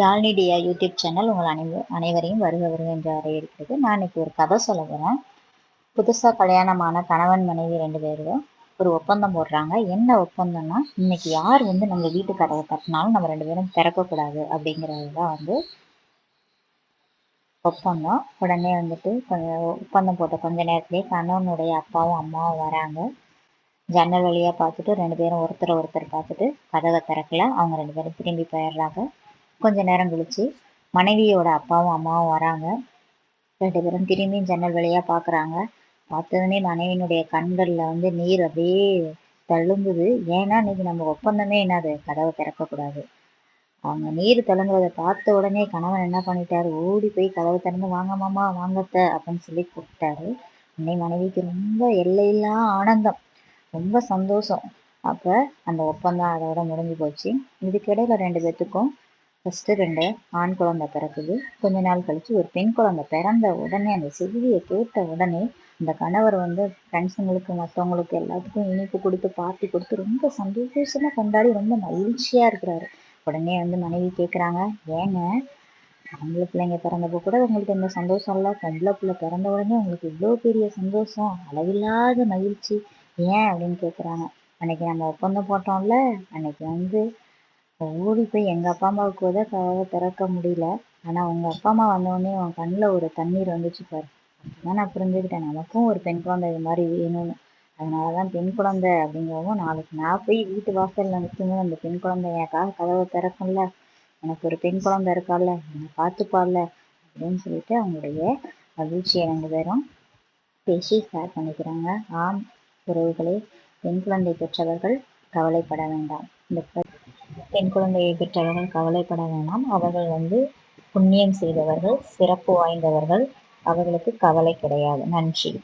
யாழ்னிடியா YouTube channel உங்கள் அனை அனைவரையும் வருக வருக என்று வரவேற்கிறது நான் இன்னைக்கு ஒரு கதை சொல்ல போகிறேன் புதுசாக கல்யாணமான கணவன் மனைவி ரெண்டு பேரும் ஒரு ஒப்பந்தம் போடுறாங்க. என்ன ஒப்பந்தம்னா இன்னைக்கு யார் வந்து நம்ம வீட்டு கதவை தட்டினாலும் நம்ம ரெண்டு பேரும் திறக்கக்கூடாது அப்படிங்கிறது தான் வந்து ஒப்பந்தம். உடனே வந்துட்டு கொஞ்சம் ஒப்பந்தம் போட்ட கொஞ்ச நேரத்துலேயே கணவனுடைய அப்பாவும் அம்மாவும் வராங்க. ஜன்னல் வழியாக பார்த்துட்டு ரெண்டு பேரும் ஒருத்தர் ஒருத்தர் பார்த்துட்டு கதவை திறக்கல. அவங்க ரெண்டு பேரும் திரும்பி போயிடுறாங்க. கொஞ்ச நேரம் கழிச்சு மனைவியோட அப்பாவும் அம்மாவும் வராங்க. ரெண்டு பேரும் திரும்பியும் ஜன்னல் வழியாக பார்க்குறாங்க பார்த்ததுமே மனைவியினுடைய கண்களில் வந்து நீர் அப்படியே தழும்புது. ஏன்னா இன்னைக்கு நம்ம ஒப்பந்தமே என்னது? கதவை திறக்கக்கூடாது. அவங்க நீர் தழுங்குறதை பார்த்த உடனே கணவன் என்ன பண்ணிட்டாரு? ஓடி போய் கதவை திறந்து வாங்க மாமா வாங்கத்த அப்படின்னு சொல்லி கூப்பிட்டாரு. அன்னை மனைவிக்கு ரொம்ப எல்லையில்லா ஆனந்தம் ரொம்ப சந்தோஷம். அப்போ அந்த ஒப்பந்தம் அதோட முடிஞ்சு போச்சு. இதுக்கிடையில ரெண்டு பேத்துக்கும் ஃபஸ்ட்டு ரெண்டு ஆண் குழந்தை பிறக்குது. கொஞ்ச நாள் கழித்து ஒரு பெண் குழந்தை பிறந்த உடனே அந்த செய்தியை கேட்ட உடனே அந்த கணவர் வந்து ஃப்ரெண்ட்ஸுங்களுக்கு மற்றவங்களுக்கு எல்லாத்துக்கும் இனிப்பு கொடுத்து பார்ட்டி கொடுத்து ரொம்ப சந்தோஷமாக கொண்டாடி ரொம்ப மகிழ்ச்சியாக இருக்கிறாரு. உடனே வந்து மனைவி கேட்குறாங்க ஏங்க ஆம்பளை பிள்ளைங்க பிறந்தப்போ கூட உங்களுக்கு இந்த சந்தோஷம் இல்லை. பொம்பளை பிள்ளை பிறந்த உடனே உங்களுக்கு இவ்வளோ பெரிய சந்தோஷம் அளவில்லாத மகிழ்ச்சி. ஏன்? அப்படின்னு கேட்குறாங்க அன்னைக்கு நம்ம ஒப்பந்தம் போட்டோம்ல. அன்னைக்கு வந்து ஓடி போய் எங்கள் அப்பா அம்மாவுக்கு கூட கதவை திறக்க முடியல. ஆனால் உங்கள் அப்பா அம்மா வந்தோடனே உன் கண்ணில் ஒரு தண்ணீர் வந்துச்சு பாரு. அதான் நான் புரிஞ்சுக்கிட்டேன். நமக்கும் ஒரு பெண் குழந்தை இது மாதிரி வேணும்னு. அதனால தான் பெண் குழந்தை அப்படிங்கவும் நாளைக்கு நான் போய் வீட்டு வாசலில் நிற்கும்போது அந்த பெண் குழந்தை எனக்காக கதவை திறக்கும்ல. எனக்கு ஒரு பெண் குழந்தை இருக்கால என்னை பார்த்துப்பால அப்படின்னு சொல்லிட்டு அவங்களுடைய மகிழ்ச்சியை ரெண்டு பேரும் பேசி ஷேர் பண்ணிக்கிறாங்க. ஆம் உறவுகளே பெண் குழந்தை பெற்றவர்கள் கவலைப்பட வேண்டாம். இந்த பெண் குழந்தையை பெற்றவர்கள் கவலைப்பட வேண்டாம் அவர்கள் வந்து புண்ணியம் செய்தவர்கள் சிறப்பு வாய்ந்தவர்கள். அவர்களுக்கு கவலை கிடையாது. நன்றி.